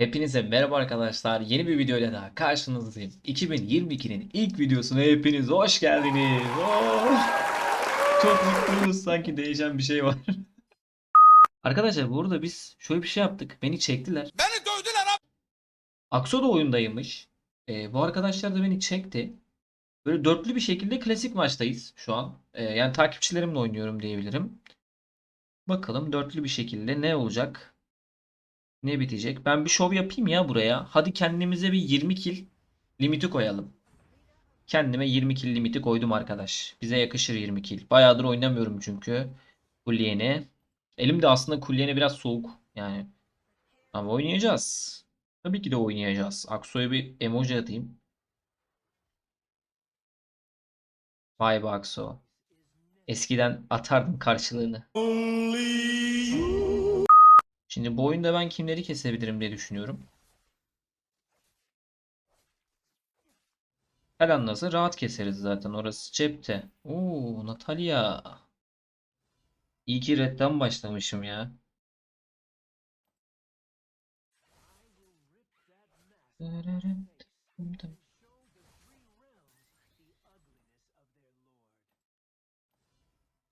Hepinize merhaba arkadaşlar. Yeni bir videoyla daha karşınızdayım. 2022'nin ilk videosuna hepiniz hoş geldiniz. Oh! Çok mutluyuz. Sanki değişen bir şey var. Arkadaşlar burada biz şöyle bir şey yaptık. Beni çektiler. Beni dövdüler abi. Akso da oyundaymış. Ee, bu arkadaşlar da beni çekti. Böyle dörtlü bir şekilde klasik maçtayız şu an. Ee, yani takipçilerimle oynuyorum diyebilirim. Bakalım dörtlü bir şekilde ne olacak? Ne bitecek? Ben bir şov yapayım ya buraya. Hadi kendimize bir 20 kill limiti koyalım. Kendime 20 kill limiti koydum arkadaş. Bize yakışır 20 kill. Bayağıdır oynamıyorum çünkü. Kulliyeni. Elimde aslında kulliyeni biraz soğuk. Yani. Ama oynayacağız. Tabii ki de oynayacağız. Akso'ya bir emoji atayım. Vay be Akso. Eskiden atardım karşılığını. Şimdi bu oyunda ben kimleri kesebilirim diye düşünüyorum. Falan nasıl rahat keseriz zaten orası cepte. Oo Natalia. İyi ki redden başlamışım ya.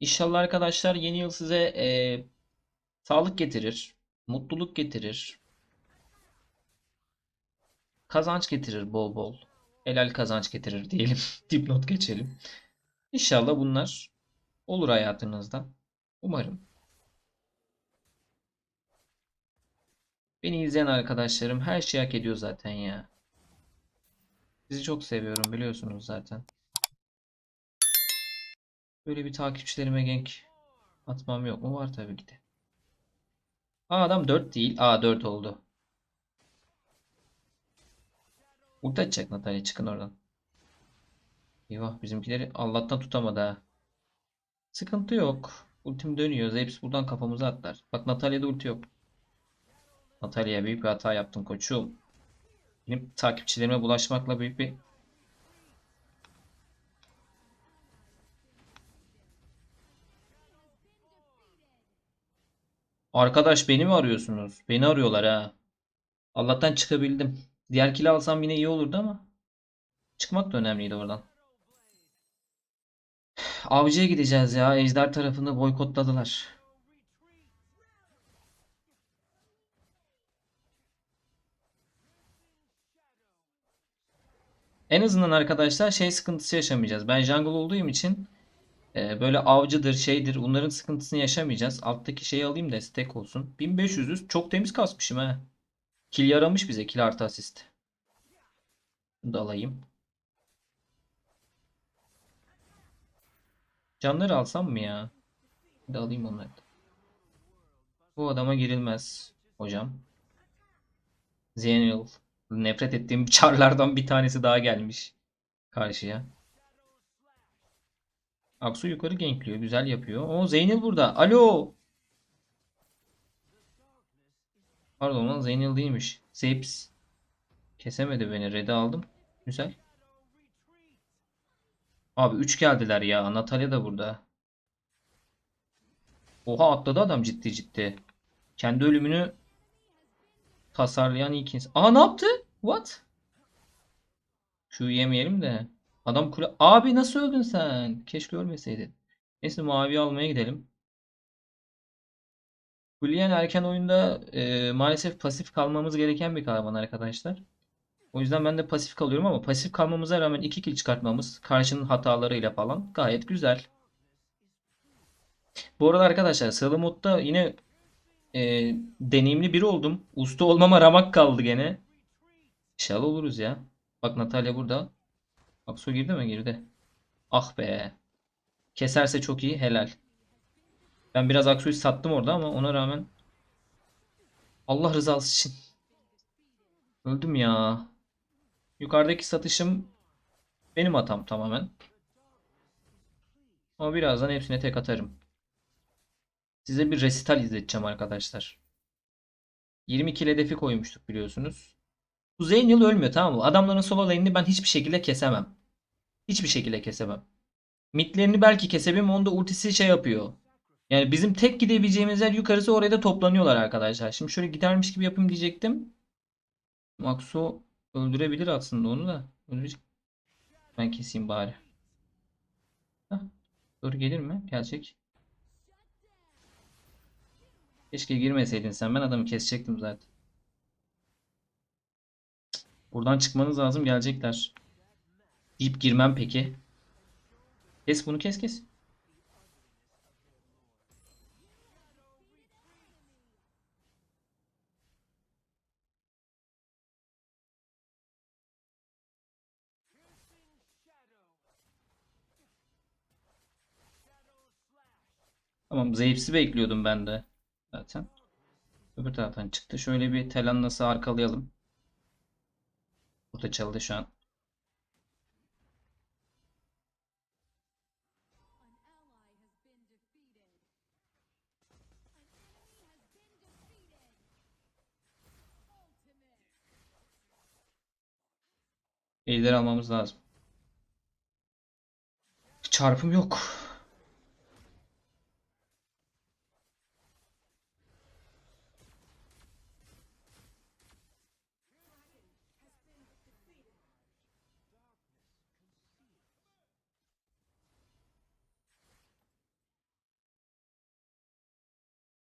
İnşallah arkadaşlar yeni yıl size e, sağlık getirir, mutluluk getirir, kazanç getirir bol bol. Helal kazanç getirir diyelim. Dipnot geçelim. İnşallah bunlar olur hayatınızda. Umarım. Beni izleyen arkadaşlarım her şeyi hak ediyor zaten ya. Sizi çok seviyorum biliyorsunuz zaten. Böyle bir takipçilerime gank atmam yok mu? Var tabii ki de. Aa adam 4 değil. Aa 4 oldu. Ulti atacak Natalya çıkın oradan. Eyvah bizimkileri Allah'tan tutamadı ha. Sıkıntı yok. Ultim dönüyor. Zeyps buradan kafamıza atlar. Bak Natalya'da ulti yok. Natalya'ya büyük bir hata yaptın koçum. Benim takipçilerime bulaşmakla büyük bir Arkadaş beni mi arıyorsunuz? Beni arıyorlar ha. Allah'tan çıkabildim. Diğer kili alsam yine iyi olurdu ama. Çıkmak da önemliydi oradan. Avcıya gideceğiz ya. Ejder tarafını boykotladılar. En azından arkadaşlar şey sıkıntısı yaşamayacağız. Ben jungle olduğum için e, böyle avcıdır şeydir bunların sıkıntısını yaşamayacağız. Alttaki şeyi alayım da stack olsun. 1500'üz. Çok temiz kasmışım ha. Kill yaramış bize. Kill artı asist. Bunu da alayım. Canları alsam mı ya? Bir de alayım onları. Bu adama girilmez hocam. Zenial. Nefret ettiğim çarlardan bir tanesi daha gelmiş karşıya. Aksu yukarı gankliyor. Güzel yapıyor. O Zeynel burada. Alo. Pardon lan Zeynel değilmiş. Zeps. Kesemedi beni. Red'i aldım. Güzel. Abi 3 geldiler ya. Natalya da burada. Oha atladı adam ciddi ciddi. Kendi ölümünü tasarlayan ilk insan. Aa ne yaptı? What? Şu yemeyelim de. Adam kule... Abi nasıl öldün sen? Keşke ölmeseydin. Neyse mavi almaya gidelim. Kuliyen erken oyunda e, maalesef pasif kalmamız gereken bir kahraman arkadaşlar. O yüzden ben de pasif kalıyorum ama pasif kalmamıza rağmen 2 kill çıkartmamız karşının hatalarıyla falan gayet güzel. Bu arada arkadaşlar sıralı modda yine e, deneyimli biri oldum. Usta olmama ramak kaldı gene. İnşallah oluruz ya. Bak Natalya burada. Aksu girdi mi? Girdi. Ah be. Keserse çok iyi. Helal. Ben biraz Aksu'yu sattım orada ama ona rağmen Allah rızası için. Öldüm ya. Yukarıdaki satışım benim hatam tamamen. Ama birazdan hepsine tek atarım. Size bir resital izleteceğim arkadaşlar. 20 kill hedefi koymuştuk biliyorsunuz. Bu Zeynel ölmüyor tamam mı? Adamların solo lane'ini ben hiçbir şekilde kesemem. Hiçbir şekilde kesemem. Midlerini belki kesebilirim. Onda ultisi şey yapıyor. Yani bizim tek gidebileceğimiz yer yukarısı oraya da toplanıyorlar arkadaşlar. Şimdi şöyle gidermiş gibi yapayım diyecektim. Maxo öldürebilir aslında onu da. Ben keseyim bari. Hah. Dur gelir mi? Gelecek. Keşke girmeseydin sen. Ben adamı kesecektim zaten. Buradan çıkmanız lazım. Gelecekler. Deyip girmem peki. Kes bunu kes kes. Tamam zayıfsi bekliyordum ben de. Zaten. Öbür taraftan çıktı. Şöyle bir Telannas'ı arkalayalım. Burada çaldı şu an. Ejder almamız lazım. Çarpım yok.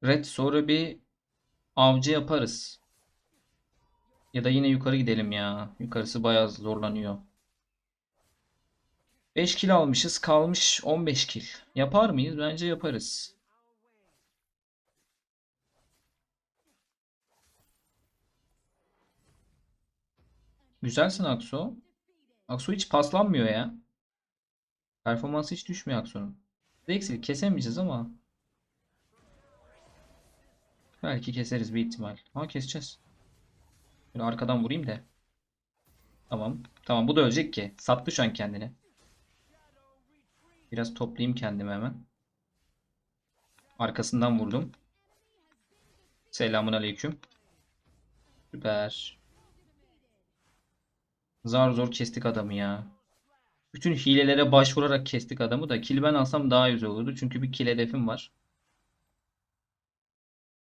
Red sonra bir avcı yaparız. Ya da yine yukarı gidelim ya. Yukarısı bayağı zorlanıyor. 5 kill almışız. Kalmış 15 kill. Yapar mıyız? Bence yaparız. Güzelsin Aksu. Aksu hiç paslanmıyor ya. Performansı hiç düşmüyor Aksu'nun. Eksilik kesemeyeceğiz ama. Belki keseriz bir ihtimal. Ha keseceğiz. Böyle arkadan vurayım da. Tamam. Tamam bu da ölecek ki. Sattı şu an kendini. Biraz toplayayım kendimi hemen. Arkasından vurdum. Selamun aleyküm. Süper. Zar zor kestik adamı ya. Bütün hilelere başvurarak kestik adamı da kill ben alsam daha güzel olurdu. Çünkü bir kill hedefim var.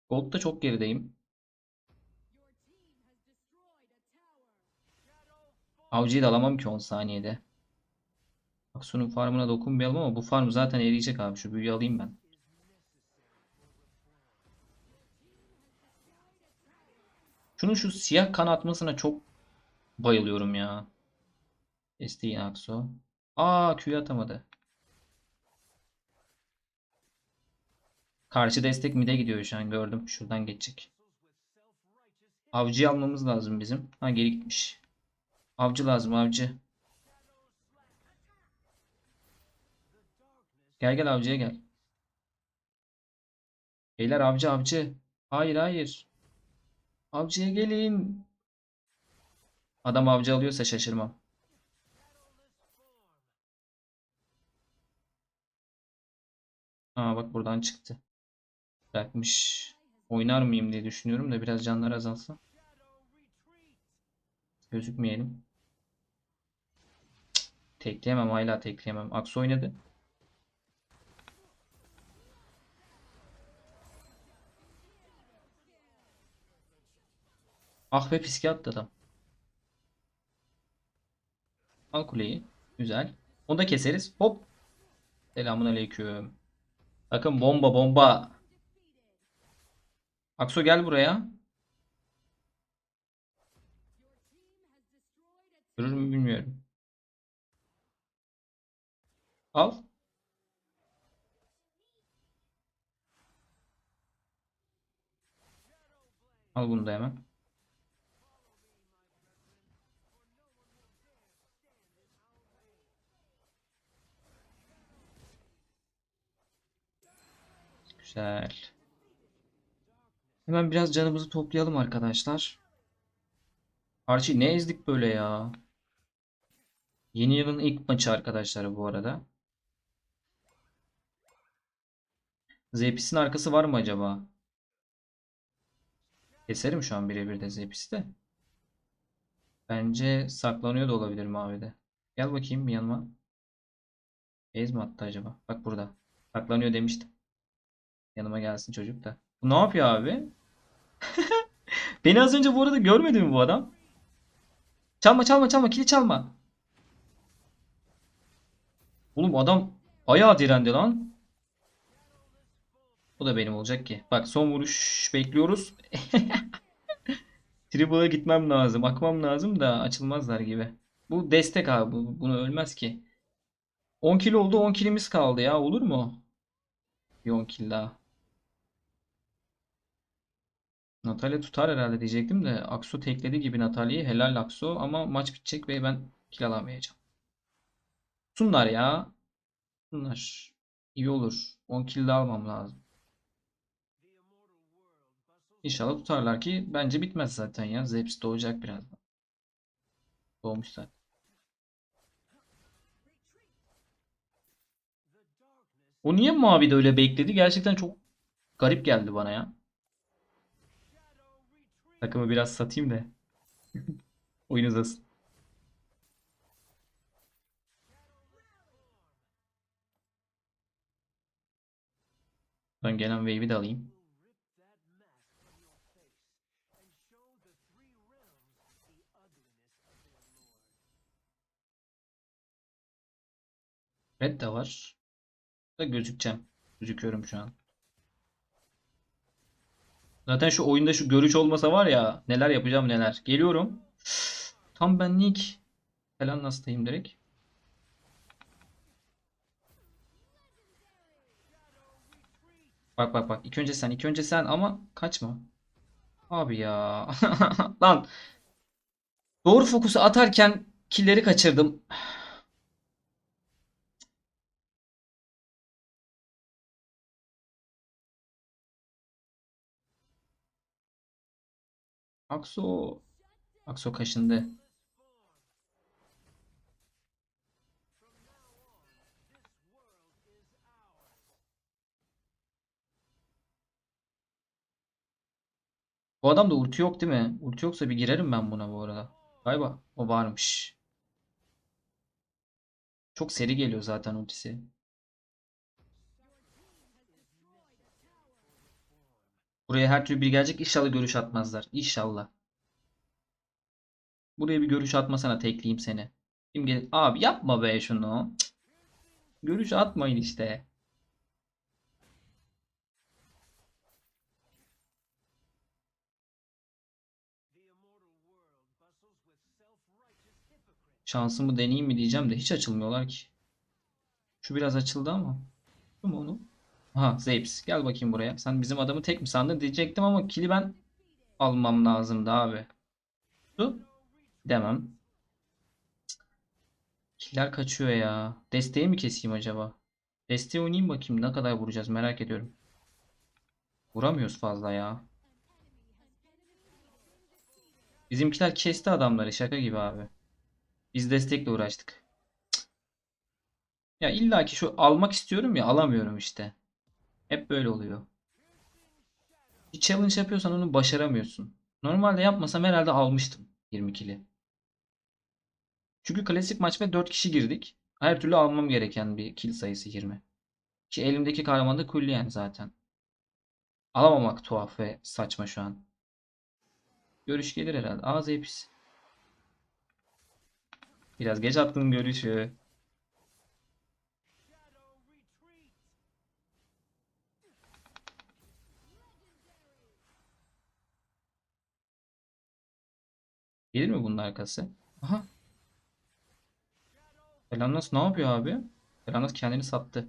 Gold'da çok gerideyim. Avcıyı da alamam ki 10 saniyede. Aksu'nun farmına dokunmayalım ama bu farm zaten eriyecek abi. Şu büyüyü alayım ben. Şunun şu siyah kan atmasına çok bayılıyorum ya. Esti Aksu. Aa Q'yu atamadı. Karşı destek mid'e gidiyor şu an gördüm. Şuradan geçecek. Avcıyı almamız lazım bizim. Ha geri gitmiş. Avcı lazım avcı. Gel gel avcıya gel. Beyler avcı avcı. Hayır hayır. Avcıya gelin. Adam avcı alıyorsa şaşırmam. Aa bak buradan çıktı. Bırakmış. Oynar mıyım diye düşünüyorum da biraz canlar azalsa. Gözükmeyelim. Tekleyemem hala tekleyemem. Aksu oynadı. Ah be piske attı adam. Al kuleyi. Güzel. Onu da keseriz. Hop. Selamun aleyküm. Bakın bomba bomba. Aksu gel buraya. Görür mü bilmiyorum. Al. Al bunu da hemen. Güzel. Hemen biraz canımızı toplayalım arkadaşlar. Archie ne ezdik böyle ya? Yeni yılın ilk maçı arkadaşlar bu arada. Zepis'in arkası var mı acaba? Keserim şu an birebir de Zepis'i de. Bence saklanıyor da olabilir mavide. Gel bakayım bir yanıma. Ez mi attı acaba? Bak burada. Saklanıyor demiştim. Yanıma gelsin çocuk da. Bu ne yapıyor abi? Beni az önce bu arada görmedi mi bu adam? Çalma çalma çalma kili çalma. Oğlum adam ayağa direndi lan. O da benim olacak ki. Bak son vuruş bekliyoruz. Trible'a gitmem lazım. Akmam lazım da açılmazlar gibi. Bu destek abi. Bu, bunu ölmez ki. 10 kilo oldu. 10 kilimiz kaldı ya. Olur mu? Bir 10 kill daha. Natalya tutar herhalde diyecektim de Aksu tekledi gibi Natalya'yı. Helal Aksu ama maç bitecek ve ben kill alamayacağım. Sunlar ya. Sunlar. İyi olur. 10 kill daha almam lazım. İnşallah tutarlar ki bence bitmez zaten ya. Zeps doğacak birazdan. Doğmuş zaten. O niye mavi de öyle bekledi? Gerçekten çok garip geldi bana ya. Takımı biraz satayım da. Oyun uzasın. Ben gelen wave'i de alayım. Red de var. Da gözükeceğim. Gözüküyorum şu an. Zaten şu oyunda şu görüş olmasa var ya neler yapacağım neler. Geliyorum. Tam benlik. Falan nasılayım direkt. Bak bak bak. İlk önce sen, ilk önce sen ama kaçma. Abi ya. Lan. Doğru fokusu atarken killeri kaçırdım. Akso. Akso kaşındı. Bu adamda ulti yok değil mi? Ulti yoksa bir girerim ben buna bu arada. Galiba o varmış. Çok seri geliyor zaten ultisi. Buraya her türlü bir gelecek. İnşallah görüş atmazlar. İnşallah. Buraya bir görüş atmasana tekleyeyim seni. Kim gelir? Abi yapma be şunu. Görüş atmayın işte. Şansımı deneyeyim mi diyeceğim de hiç açılmıyorlar ki. Şu biraz açıldı ama. Şu mu onu? Aha Zeyps gel bakayım buraya. Sen bizim adamı tek mi sandın diyecektim ama kili ben almam lazımdı abi. Şu demem. Killer kaçıyor ya. Desteği mi keseyim acaba? Desteği oynayayım bakayım ne kadar vuracağız merak ediyorum. Vuramıyoruz fazla ya. Bizimkiler kesti adamları şaka gibi abi. Biz destekle uğraştık. Ya illa ki şu almak istiyorum ya alamıyorum işte. Hep böyle oluyor. Bir challenge yapıyorsan onu başaramıyorsun. Normalde yapmasam herhalde almıştım 20 kili. Çünkü klasik maç ve 4 kişi girdik. Her türlü almam gereken bir kill sayısı 20. Ki elimdeki kahraman da külliyen zaten. Alamamak tuhaf ve saçma şu an. Görüş gelir herhalde. Ağız hepsi. Biraz geç attın görüşü. Gelir mi bunun arkası? Aha. Elanlas ne yapıyor abi? Elanlas kendini sattı.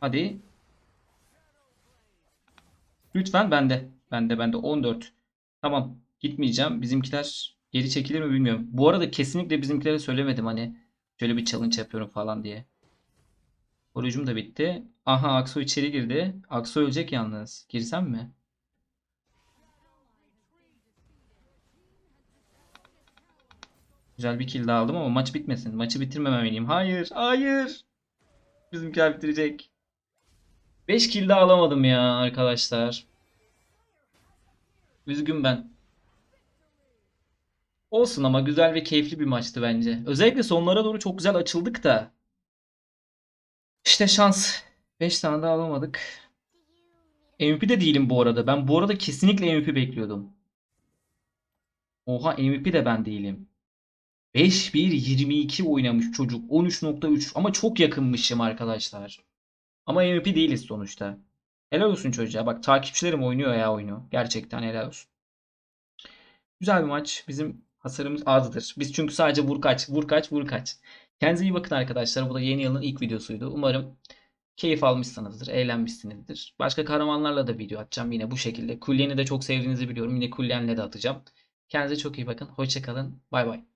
Hadi. Lütfen bende. Bende bende 14. Tamam. Gitmeyeceğim. Bizimkiler geri çekilir mi bilmiyorum. Bu arada kesinlikle bizimkilere söylemedim hani şöyle bir challenge yapıyorum falan diye. Koruyucum da bitti. Aha Aksu içeri girdi. Aksu ölecek yalnız. Girsem mi? Güzel bir kill daha aldım ama maç bitmesin. Maçı bitirmemeliyim. Hayır, hayır. Bizimkiler bitirecek. 5 kill daha alamadım ya arkadaşlar. Üzgün ben. Olsun ama güzel ve keyifli bir maçtı bence. Özellikle sonlara doğru çok güzel açıldık da. İşte şans. 5 tane daha alamadık. MVP de değilim bu arada. Ben bu arada kesinlikle MVP bekliyordum. Oha MVP de ben değilim. 5-1-22 oynamış çocuk. 13.3 ama çok yakınmışım arkadaşlar. Ama MVP değiliz sonuçta. Helal olsun çocuğa. Bak takipçilerim oynuyor ya oyunu. Gerçekten helal olsun. Güzel bir maç. Bizim hasarımız azdır. Biz çünkü sadece vur kaç, vur kaç, vur kaç. Kendinize iyi bakın arkadaşlar. Bu da yeni yılın ilk videosuydu. Umarım keyif almışsınızdır, eğlenmişsinizdir. Başka kahramanlarla da video atacağım yine bu şekilde. Kulyen'i de çok sevdiğinizi biliyorum. Yine Kulyen'le de atacağım. Kendinize çok iyi bakın. Hoşçakalın. Bay bay.